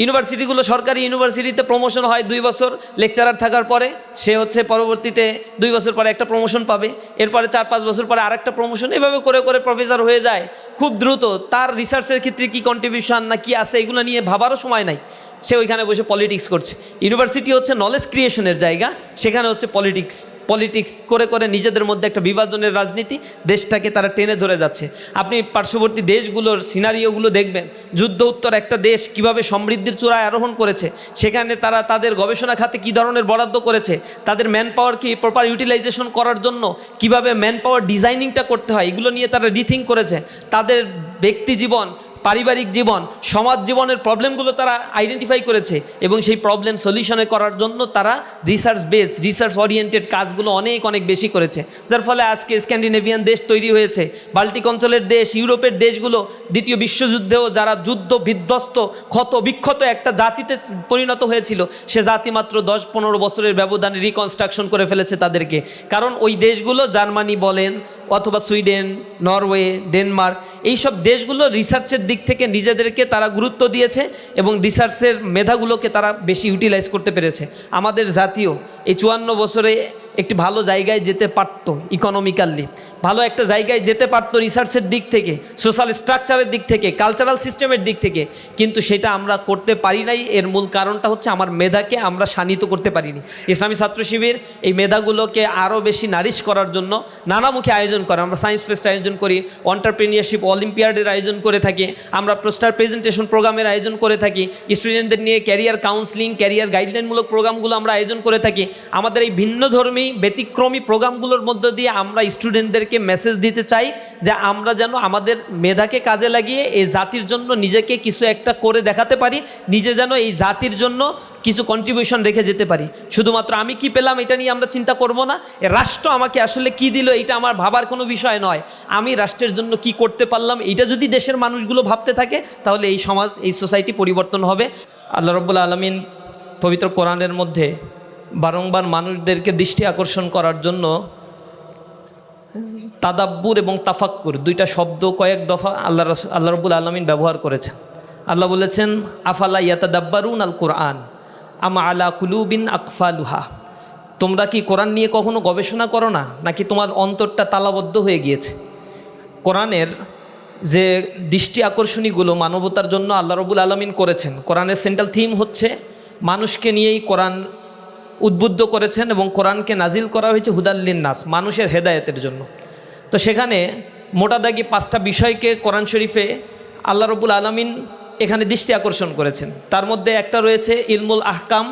ইউনিভার্সিটিগুলো সরকারি ইউনিভার্সিটিতে প্রমোশন হয় দুই বছর লেকচারার থাকার পরে সে হচ্ছে পরবর্তীতে দুই বছর পরে একটা প্রমোশন পাবে, এরপরে চার পাঁচ বছর পরে আরেকটা প্রমোশন এভাবে করে করে প্রফেসর হয়ে যায়, খুব দ্রুত। তার রিসার্চের ক্ষেত্রে কি কন্ট্রিবিউশন না কি আছে, এগুলো নিয়ে ভাবারও সময় নাই। সে ওইখানে বসে পলিটিক্স করছে। ইউনিভার্সিটি হচ্ছে নলেজ ক্রিয়েশনের জায়গা, সেখানে হচ্ছে পলিটিক্স পলিটিক্স করে করে নিজেদের মধ্যে একটা বিভাজনের রাজনীতি, দেশটাকে তারা টেনে ধরে যাচ্ছে। আপনি পার্শ্ববর্তী দেশগুলোর সিনারিওগুলো দেখবেন, যুদ্ধ উত্তর একটা দেশ কীভাবে সমৃদ্ধির চূড়ায় আরোহণ করেছে, সেখানে তারা তাদের গবেষণা খাতে কী ধরনের বরাদ্দ করেছে, তাদের ম্যান পাওয়ার কি প্রপার ইউটিলাইজেশন করার জন্য কীভাবে ম্যান পাওয়ার ডিজাইনিংটা করতে হয়, এগুলো নিয়ে তারা রিথিং করেছে। তাদের ব্যক্তি জীবন পারিবারিক জীবন, সমাজ জীবনের প্রবলেমগুলো তারা আইডেন্টিফাই করেছে এবং সেই প্রবলেম সলিউশনে করার জন্য তারা রিসার্চ বেস রিসার্চ ওরিয়েন্টেড কাজগুলো অনেক অনেক বেশি করেছে। যার ফলে আজকে স্ক্যান্ডিনেভিয়ান দেশ তৈরি হয়েছে বাল্টিক অঞ্চলের দেশ ইউরোপের দেশগুলো, দ্বিতীয় বিশ্বযুদ্ধেও যারা যুদ্ধ বিধ্বস্ত, ক্ষত, বিক্ষত একটা জাতিতে পরিণত হয়েছিল, সে জাতি মাত্র দশ, পনেরো বছরের ব্যবধানে রিকনস্ট্রাকশন করে ফেলেছে তাদেরকে। কারণ ওই দেশগুলো, জার্মানি বলেন অথবা সুইডেন, নরওয়ে, ডেনমার্ক, এইসব দেশগুলো রিসার্চের দিক থেকে নিজেদেরকে তারা গুরুত্ব দিয়েছে এবং রিসার্চের মেধাগুলোকে তারা বেশি ইউটিলাইজ করতে পেরেছে। আমাদের জাতীয় এই চুয়ান্ন বছরে একটি ভালো জায়গায় যেতে পারত ইকোনমিক্যালি ভালো একটা জায়গায় যেতে পারতো রিসার্চের দিক থেকে সোশ্যাল স্ট্রাকচারের দিক থেকে কালচারাল সিস্টেমের দিক থেকে। কিন্তু সেটা আমরা করতে পারি নাই, এর মূল কারণটা হচ্ছে আমার মেধাকে আমরা শানিত করতে পারিনি। ইসলামী ছাত্র শিবির এই মেধাগুলোকে আরও বেশি নারিশ করার জন্য নানামুখী আয়োজন করে। আমরা সায়েন্স ফেস্ট আয়োজন করি অন্টারপ্রিনিয়ারশিপ অলিম্পিয়াডের আয়োজন করে থাকি, আমরা পোস্টার প্রেজেন্টেশন প্রোগ্রামের আয়োজন করে থাকি স্টুডেন্টদের নিয়ে ক্যারিয়ার কাউন্সিলিং ক্যারিয়ার গাইডলাইনমূলক প্রোগ্রামগুলো আমরা আয়োজন করে থাকি। আমাদের এই ভিন্নধর্মী ব্যতিক্রমী প্রোগ্রামগুলোর মধ্য দিয়ে আমরা স্টুডেন্টদেরকে মেসেজ দিতে চাই যে আমরা যেন আমাদের মেধাকে কাজে লাগিয়ে এই জাতির জন্য নিজেকে কিছু একটা করে দেখাতে পারি, নিজে যেন এই জাতির জন্য কিছু কন্ট্রিবিউশন রেখে যেতে পারি। শুধুমাত্র আমি কি পেলাম এটা নিয়ে আমরা চিন্তা করব না। রাষ্ট্র আমাকে আসলে কি দিল এটা আমার ভাবার কোনো বিষয় নয়। আমি রাষ্ট্রের জন্য কি করতে পারলাম এটা যদি দেশের মানুষগুলো ভাবতে থাকে, তাহলে এই সমাজ, এই সোসাইটি পরিবর্তন হবে। আল্লাহ রব্বুল আলমিন পবিত্র কোরআনের মধ্যে বারংবার মানুষদেরকে দৃষ্টি আকর্ষণ করার জন্য তাদাব্বুর এবং তাফাক্কুর দুইটা শব্দ কয়েক দফা আল্লাহ আল্লাহ রব্বুল আলমিন ব্যবহার করেছেন। আল্লাহ বলেছেন, আফালা ইয়াতাদাব্বারুন আল কোরআন আমা আলা কুলুবিন আকফালুহা। তোমরা কি কোরআন নিয়ে কখনো গবেষণা করো না, নাকি তোমার অন্তরটা তালাবদ্ধ হয়ে গিয়েছে? কোরআনের যে দৃষ্টি আকর্ষণীগুলো মানবতার জন্য আল্লাহ রবুল আলমিন করেছেন, কোরআনের সেন্ট্রাল থিম হচ্ছে, মানুষকে নিয়েই কোরআন উদ্বুদ্ধ করেছেন এবং কোরআনকে নাজিল করা হয়েছে হুদাল্লিন নাস মানুষের হেদায়েতের জন্য। তো সেখানে মোটা দাগি পাঁচটা বিষয়কে কোরআন শরীফে আল্লাহ রবুল আলমিন এখানে দৃষ্টি আকর্ষণ করেছেন। তার মধ্যে একটা রয়েছে, ইলমুল আহকাম,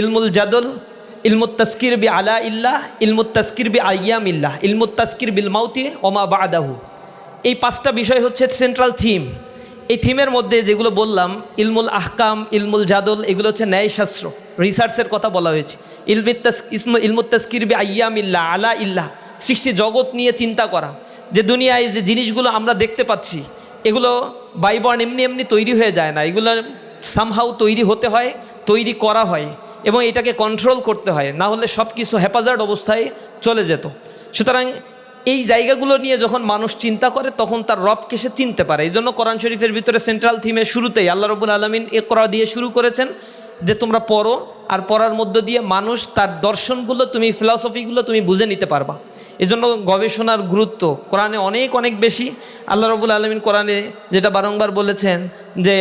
ইলমুল জাদল, ইলমুত তস্কির বি আলা ইল্লাহ, ইলমুত তস্কির বি আয়াম ইল্লাহ, ইলমুত তস্কির বিল মাউতি ওমা বা আদাহু এই পাঁচটা বিষয় হচ্ছে সেন্ট্রাল থিম এই থিমের মধ্যে যেগুলো বললাম, ইলমুল আহকাম, ইলমুল জাদল, এগুলো হচ্ছে ন্যায়শাস্ত্র। রিসার্চের কথা বলা হয়েছে। ইলমিত তস ইসমু ইলমুত তস্কির বি আয়াম ইল্লাহ আলা ইল্লাহ সৃষ্টি জগৎ নিয়ে চিন্তা করা। যে দুনিয়ায় যে জিনিসগুলো আমরা দেখতে পাচ্ছি, এগুলো বাইবর্ন এমনি এমনি তৈরি হয়ে যায় না। এগুলো সামহাউ তৈরি হতে হয়, তৈরি করা হয় এবং এটাকে কন্ট্রোল করতে হয়। না হলে সব কিছু হেফাজার্ড অবস্থায় চলে যেত। সুতরাং এই জায়গাগুলো নিয়ে যখন মানুষ চিন্তা করে, তখন তার রবকে সে চিনতে পারে। এই জন্য কোরআন শরীফের ভিতরে সেন্ট্রাল থিমে শুরুতেই আল্লাহ রবুল আলমিন এ করা দিয়ে শুরু করেছেন যে তোমরা পড়ো, আর পড়ার মধ্য দিয়ে মানুষ তার দর্শনগুলো তুমি ফিলসফিগুলো তুমি বুঝে নিতে পারবা। এজন্য গবেষণার গুরুত্ব কোরআনে অনেক অনেক বেশি। আল্লাহ রবুল আলমিন কোরআনে যেটা বারংবার বলেছেন যে,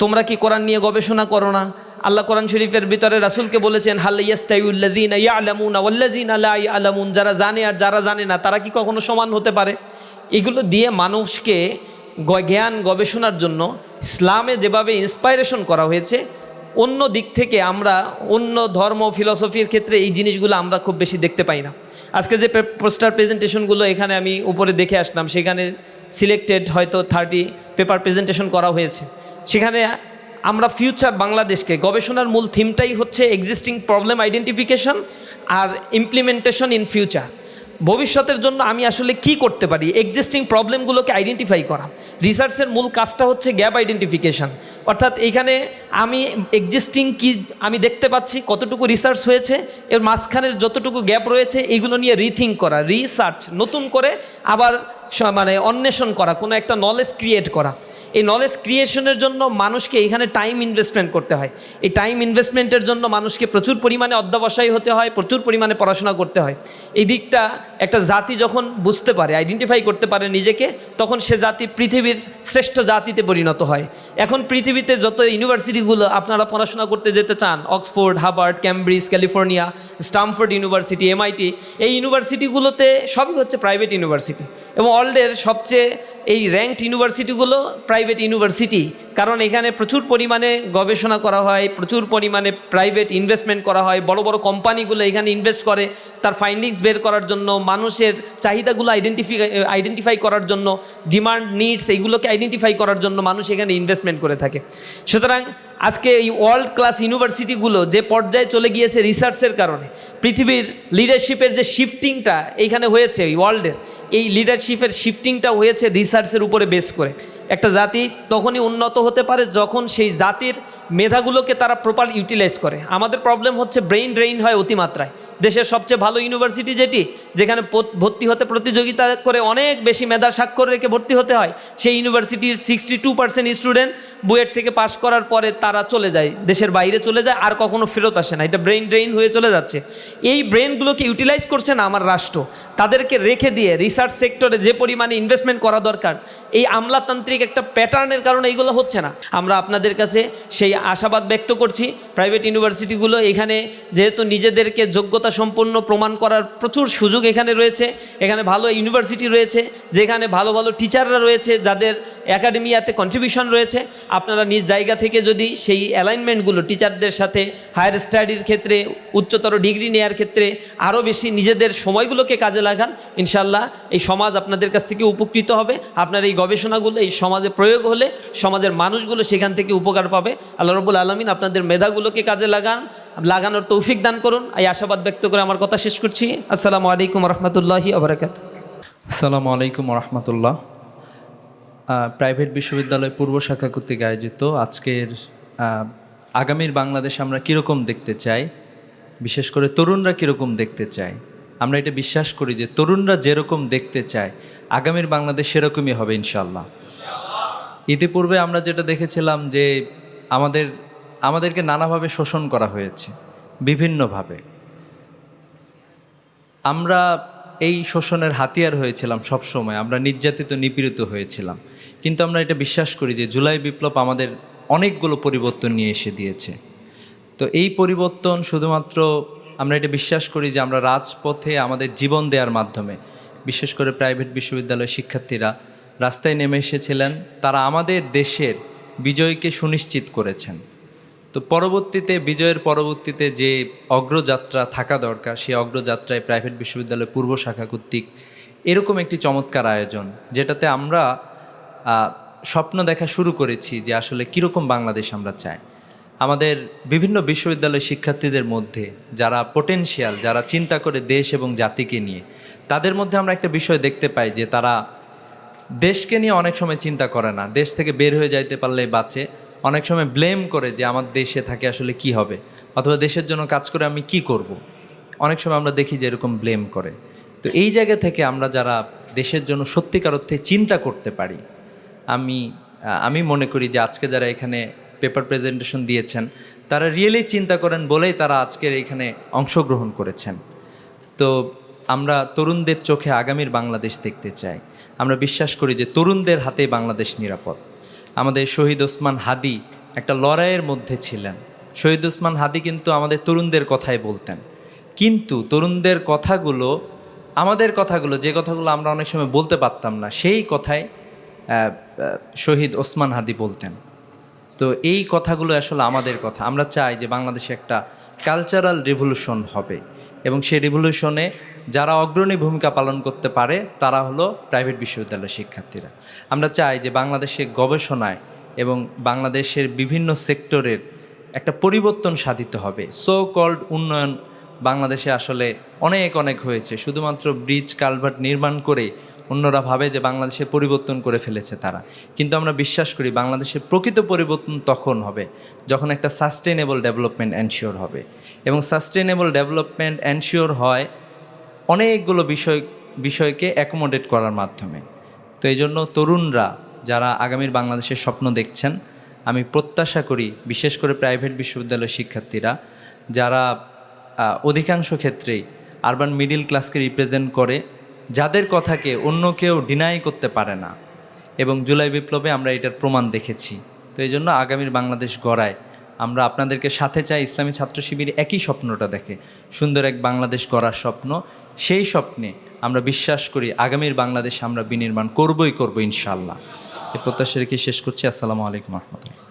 তোমরা কি কোরআন নিয়ে গবেষণা করো না? আল্লাহ কোরআন শরীফের ভিতরে রাসুলকে বলেছেন হাল্লাইয়াস্তাইউল্লাদিন ইয়ালামুন আওয়াল্লাজিন আলা আলামুন যারা জানে আর যারা জানে না, তারা কি কখনো সমান হতে পারে? এগুলো দিয়ে মানুষকে জ্ঞান গবেষণার জন্য ইসলামে যেভাবে ইন্সপাইরেশন করা হয়েছে অন্য দিক থেকে আমরা, অন্য ধর্ম ফিলসফির ক্ষেত্রে এই জিনিসগুলো আমরা খুব বেশি দেখতে পাই না। আজকে যে পোস্টার প্রেজেন্টেশনগুলো এখানে আমি উপরে দেখে আসলাম, সেখানে সিলেক্টেড হয়তো থার্টি পেপার প্রেজেন্টেশন করা হয়েছে। সেখানে আমরা ফিউচার বাংলাদেশকে, গবেষণার মূল থিমটাই হচ্ছে এক্সিস্টিং প্রবলেম আইডেন্টিফিকেশন আর ইমপ্লিমেন্টেশন ইন ফিউচার ভবিষ্যতের জন্য আমি আসলে কি করতে পারি? এক্সিস্টিং প্রবলেমগুলোকে আইডেন্টিফাই করা। রিসার্চের মূল কাজটা হচ্ছে গ্যাপ আইডেন্টিফিকেশন অর্থাৎ এইখানে আমি এক্সিস্টিং কি আমি দেখতে পাচ্ছি কতটুকু রিসার্চ হয়েছে, এর মাঝখানের যতটুকু গ্যাপ রয়েছে এগুলো নিয়ে রিথিং করা রিসার্চ নতুন করে আবার মানে অন্বেষণ করা, কোনো একটা নলেজ ক্রিয়েট করা। এই নলেজ ক্রিয়েশনের জন্য মানুষকে এখানে টাইম ইনভেস্টমেন্ট করতে হয়। এই টাইম ইনভেস্টমেন্টের জন্য মানুষকে প্রচুর পরিমাণে অধ্যবসায়ী হতে হয়, প্রচুর পরিমাণে পড়াশোনা করতে হয়। এই দিকটা একটা জাতি যখন বুঝতে পারে আইডেন্টিফাই করতে পারে নিজেকে, তখন সে জাতি পৃথিবীর শ্রেষ্ঠ জাতিতে পরিণত হয়। এখন পৃথিবীতে যত ইউনিভার্সিটিগুলো আপনারা পড়াশোনা করতে যেতে চান Oxford Harvard Cambridge California Stanford university MIT এই ইউনিভার্সিটিগুলোতে সবই হচ্ছে প্রাইভেট ইউনিভার্সিটি এবং ওয়ার্ল্ডের সবচেয়ে এই র্যাঙ্কড ইউনিভার্সিটিগুলো প্রাইভেট ইউনিভার্সিটি কারণ এখানে প্রচুর পরিমাণে গবেষণা করা হয়, প্রচুর পরিমাণে প্রাইভেট ইনভেস্টমেন্ট করা হয়, বড় বড় কোম্পানিগুলো এখানে ইনভেস্ট করে, তার ফাইন্ডিংস বের করার জন্য, মানুষের চাহিদাগুলো আইডেন্টিফি আইডেন্টিফাই করার জন্য ডিমান্ড নিডস এইগুলোকে আইডেন্টিফাই করার জন্য মানুষ এখানে ইনভেস্টমেন্ট করে থাকে। সুতরাং আজকে এই ওয়ার্ল্ড ক্লাস ইউনিভার্সিটিগুলো যে পর্যায়ে চলে গিয়েছে রিসার্চের কারণে, পৃথিবীর লিডারশিপের যে শিফটিংটা এইখানে হয়েছে এই ওয়ার্ল্ডের এই লিডারশিপের শিফটিংটা হয়েছে রিসার্চের উপরে বেস করে। একটা জাতি তখনই উন্নত হতে পারে যখন সেই জাতির মেধাগুলোকে তারা প্রপার ইউটিলাইজ করে। আমাদের প্রবলেম হচ্ছে ব্রেইন ড্রেইন হয় অতিমাত্রায়। দেশের সবচেয়ে ভালো ইউনিভার্সিটি যেটি, যেখানে ভর্তি হতে প্রতিযোগিতা করে অনেক বেশি মেধার স্বাক্ষর রেখে ভর্তি হতে হয়, সেই ইউনিভার্সিটির sixty two percent student BUET থেকে পাশ করার পরে তারা চলে যায়, দেশের বাইরে চলে যায়, আর কখনো ফেরত আসে না, এটা ব্রেইন ড্রেইন হয়ে চলে যাচ্ছে। এই ব্রেনগুলোকে ইউটিলাইজ করছে না আমার রাষ্ট্র, তাদেরকে রেখে দিয়ে রিসার্চ সেক্টরে যে পরিমাণে ইনভেস্টমেন্ট করা দরকার, এই আমলাতান্ত্রিক একটা প্যাটার্নের কারণে এইগুলো হচ্ছে না। আমরা আপনাদের কাছে সেই আশাবাদ ব্যক্ত করছি প্রাইভেট ইউনিভার্সিটিগুলো এখানে যেহেতু নিজেদেরকে যোগ্যতা সম্পন্ন প্রমাণ করার প্রচুর সুযোগ এখানে রয়েছে। এখানে ভালো ইউনিভার্সিটি রয়েছে। যেখানে ভালো ভালো টিচাররা রয়েছে, যাদের একাডেমিয়াতে কন্ট্রিবিউশন রয়েছে, আপনারা নিজ জায়গা থেকে যদি সেই অ্যালাইনমেন্টগুলো টিচারদের সাথে হায়ার স্টাডির ক্ষেত্রে, উচ্চতর ডিগ্রি নেওয়ার ক্ষেত্রে আরও বেশি নিজেদের সময়গুলোকে কাজে লাগান ইনশাল্লাহ এই সমাজ আপনাদের কাছ থেকে উপকৃত হবে। আপনার এই গবেষণাগুলো, এই সমাজে প্রয়োগ হলে সমাজের মানুষগুলো সেখান থেকে উপকার পাবে। আল্লাহ রবুল আলমিন আপনাদের মেধাগুলোকে কাজে লাগান, লাগানোর তৌফিক দান করুন। এই আশাবাদ ব্যক্ত করে আমার কথা শেষ করছি। আসসালামু আলাইকুম রহমতুল্লাহি আবরাকাত আসসালামু আলাইকুম রহমতুল্লাহ প্রাইভেট বিশ্ববিদ্যালয় পূর্ব শাখা কর্তৃক আয়োজিত আজকের আগামীর বাংলাদেশ আমরা কীরকম দেখতে চাই, বিশেষ করে তরুণরা কীরকম দেখতে চায়। আমরা এটা বিশ্বাস করি যে তরুণরা যেরকম দেখতে চায়, আগামীর বাংলাদেশ সেরকমই হবে ইনশাল্লাহ ইতিপূর্বে আমরা যেটা দেখেছিলাম যে আমাদের, আমাদেরকে নানাভাবে শোষণ করা হয়েছে, বিভিন্নভাবে। আমরা এই শোষণের হাতিয়ার হয়েছিলাম সব সময় আমরা নির্যাতিত, নিপীড়িত হয়েছিলাম। কিন্তু আমরা এটা বিশ্বাস করি যে জুলাই বিপ্লব আমাদের অনেকগুলো পরিবর্তন নিয়ে এসে দিয়েছে। তো এই পরিবর্তন শুধুমাত্র আমরা এটা বিশ্বাস করি যে আমরা রাজপথে আমাদের জীবন দেওয়ার মাধ্যমে, বিশেষ করে প্রাইভেট বিশ্ববিদ্যালয়ের শিক্ষার্থীরা রাস্তায় নেমে এসেছিলেন। তারা আমাদের দেশের বিজয়কে সুনিশ্চিত করেছেন। তো পরবর্তীতে, বিজয়ের পরবর্তীতে যে অগ্রযাত্রা থাকা দরকার, সেই অগ্রযাত্রায় প্রাইভেট বিশ্ববিদ্যালয় পূর্ব শাখা কর্তৃক এরকম একটি চমৎকার আয়োজন, যেটাতে আমরা স্বপ্ন দেখা শুরু করেছি যে আসলে কীরকম বাংলাদেশ আমরা চাই। আমাদের বিভিন্ন বিশ্ববিদ্যালয় শিক্ষার্থীদের মধ্যে যারা পোটেনশিয়াল যারা চিন্তা করে দেশ এবং জাতিকে নিয়ে, তাদের মধ্যে আমরা একটা বিষয় দেখতে পাই যে তারা দেশকে নিয়ে অনেক সময় চিন্তা করে না। দেশ থেকে বের হয়ে যাইতে পারলে বাঁচে অনেক সময় ব্লেম করে যে আমার দেশে থাকে আসলে কি হবে, অথবা দেশের জন্য কাজ করে আমি কি করব। অনেক সময় আমরা দেখি যে এরকম ব্লেম করে। তো এই জায়গা থেকে আমরা যারা দেশের জন্য সত্যিকার অর্থে চিন্তা করতে পারি, আমি আমি মনে করি যে আজকে যারা এখানে পেপার প্রেজেন্টেশন দিয়েছেন, তারা রিয়েলি চিন্তা করেন বলেই তারা আজকের এখানে অংশগ্রহণ করেছেন। তো আমরা তরুণদের চোখে আগামীর বাংলাদেশ দেখতে চাই। আমরা বিশ্বাস করি যে তরুণদের হাতে বাংলাদেশ নিরাপদ। আমাদের শহীদ ওসমান হাদি একটা লড়াইয়ের মধ্যে ছিলেন। শহীদ ওসমান হাদি কিন্তু আমাদের তরুণদের কথাই বলতেন। কিন্তু তরুণদের কথাগুলো, আমাদের কথাগুলো, যে কথাগুলো আমরা অনেক সময় বলতে পারতাম না, সেই কথাই শহীদ ওসমান হাদি বলতেন। তো এই কথাগুলো আসলে আমাদের কথা। আমরা চাই যে বাংলাদেশে একটা কালচারাল রিভলিউশন হবে এবং সেই রিভলিউশনে যারা অগ্রণী ভূমিকা পালন করতে পারে, তারা হলো প্রাইভেট বিশ্ববিদ্যালয়ের শিক্ষার্থীরা। আমরা চাই যে বাংলাদেশে গবেষণায় এবং বাংলাদেশের বিভিন্ন সেক্টরের একটা পরিবর্তন সাধিত হবে। সো কল্ড উন্নয়ন বাংলাদেশে আসলে অনেক অনেক হয়েছে। শুধুমাত্র ব্রিজ, কালভার্ট নির্মাণ করে অন্যরা ভাবে যে বাংলাদেশে পরিবর্তন করে ফেলেছে তারা। কিন্তু আমরা বিশ্বাস করি বাংলাদেশের প্রকৃত পরিবর্তন তখন হবে, যখন একটা সাস্টেনেবল ডেভেলপমেন্ট এনশিওর হবে। এবং সাস্টেনেবল ডেভেলপমেন্ট এনশিওর হয় অনেকগুলো বিষয়, বিষয়কে অ্যাকোমোডেট করার মাধ্যমে। তো এই জন্য তরুণরা যারা আগামীর বাংলাদেশের স্বপ্ন দেখছেন, আমি প্রত্যাশা করি, বিশেষ করে প্রাইভেট বিশ্ববিদ্যালয়ের শিক্ষার্থীরা, যারা অধিকাংশ ক্ষেত্রেই আরবান মিডিল ক্লাসকে রিপ্রেজেন্ট করে, যাদের কথাকে অন্য কেউ ডিনাই করতে পারে না। এবং জুলাই বিপ্লবে আমরা এটার প্রমাণ দেখেছি। তো এই জন্য আগামীর বাংলাদেশ গড়ায় আমরা আপনাদেরকে সাথে চাই, ইসলামী ছাত্র শিবির একই স্বপ্নটা দেখে। সুন্দর এক বাংলাদেশ গড়ার স্বপ্ন সেই স্বপ্নে আমরা বিশ্বাস করি আগামীর বাংলাদেশ আমরা বিনির্মাণ করবই করব ইনশাল্লাহ এ প্রত্যাশা রেখে শেষ করছি। আসসালামু আলাইকুম রহমতুল্লাহ।